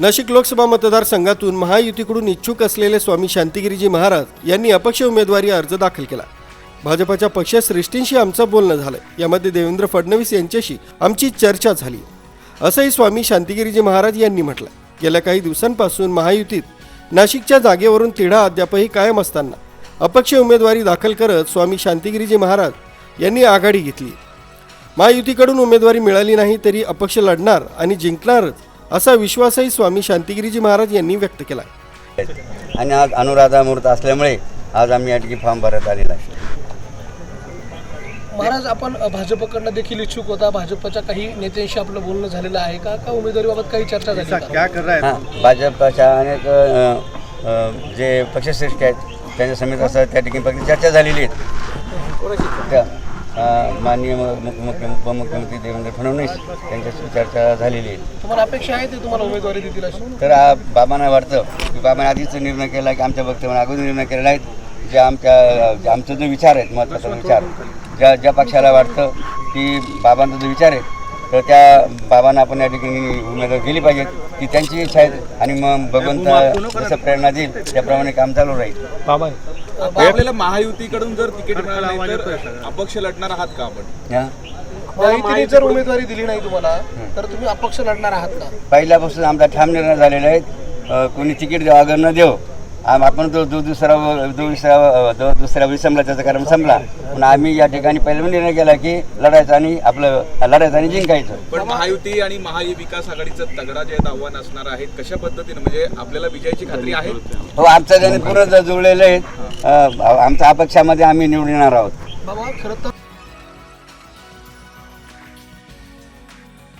नाशिक लोकसभा मतदारसंघातून महायुतीकडून इच्छुक असलेले स्वामी शांतिगिरीजी महाराज यांनी अपक्ष उमेदवारी अर्ज दाखल केला. भाजपच्या पक्षश्रेष्ठींशी आमचं बोलणं झालं यामध्ये देवेंद्र फडणवीस यांच्याशी आमची चर्चा झाली. असंही स्वामी शांतिगिरीजी महाराज यांनी म्हटलं गेल्या काही दिवसांपासून महायुतीत नाशिकच्या जागेवरून तिढा अद्यापही कायम असताना अपक्ष उमेदवारी दाखल करत स्वामी शांतिगिरीजी महाराज यांनी आघाडी घेतली. महायुतीकडून उमेदवारी मिळाली नाही तरी अपक्ष लढणार आणि जिंकणारच असा विश्वासही स्वामी शांतिगिरीजी महाराज यांनी व्यक्त केला. आणि आज अनुराधा मूर्त असल्यामुळे आज आम्ही या ठिकाणी फॉर्म भरत आलेला आहे. महाराज आपण भाजपकडनं देखील इच्छुक होता. भाजपच्या काही नेत्यांशी आपलं बोलणं झालेलं आहे का? का उमेदवारीबाबत काही चर्चा झाली का? हां? भाजपच्या अनेक अ, अ, जे पक्षश्रेष्ठ आहेत त्यांच्या समेत असं त्या ठिकाणी फक्त चर्चा झालेली आहेत त्या माननीय उपमुख्यमंत्री देवेंद्र फडणवीस त्यांच्याशी चर्चा झालेली आहे. तुम्हाला अपेक्षा आहे ते तुम्हाला उमेदवारी देतील अशी? तर बाबांना वाटतं की बाबांनी आधीच निर्णय केला की आमच्या वक्तव्याने अगोदर निर्णय केलेला आहे. जे आमच्या आमचा जो विचार आहे महत्त्वाचा विचार ज्या ज्या पक्षाला वाटतं की बाबांचा जो विचार आहे तर त्या बाबांना आपण या ठिकाणी उमेदवार गेली पाहिजेत की त्यांची इच्छा आहे आणि मग भगवंत जसं प्रेरणा देईल त्याप्रमाणे काम चालू राहील. आपल्याला महायुतीकडून जर तिकीट मिळालं नाही तर अपक्ष लढणार आहात का आपण? हां महायुतीने जर उमेदवारी दिली नाही तुम्हाला तर तुम्ही अपक्ष लढणार आहात का? पहिल्यापासून आमचा ठाम निर्णय झालेला आहे. कोणी तिकीट देऊ अगर न देऊ. आम आपण जो जो दुसरा जो दुसरा जो दुसरा वेळी संपला त्याचा कारण संपला. पण आम्ही या ठिकाणी पहिला निर्णय केला की लढायचं आणि आपलं लढायचं आणि जिंकायचं. पण महायुती आणि महाविकास आघाडीचं तगडा जे आहेत आव्हान असणार आहेत कशा पद्धतीने? म्हणजे आपल्याला विजयाची खात्री आहे? हो आमचं त्याने पूर्ण जुळलेलं आहे अ, आमच्या अपेक्षामध्ये आम्ही निवडणार आहोत. बाबा खरं तर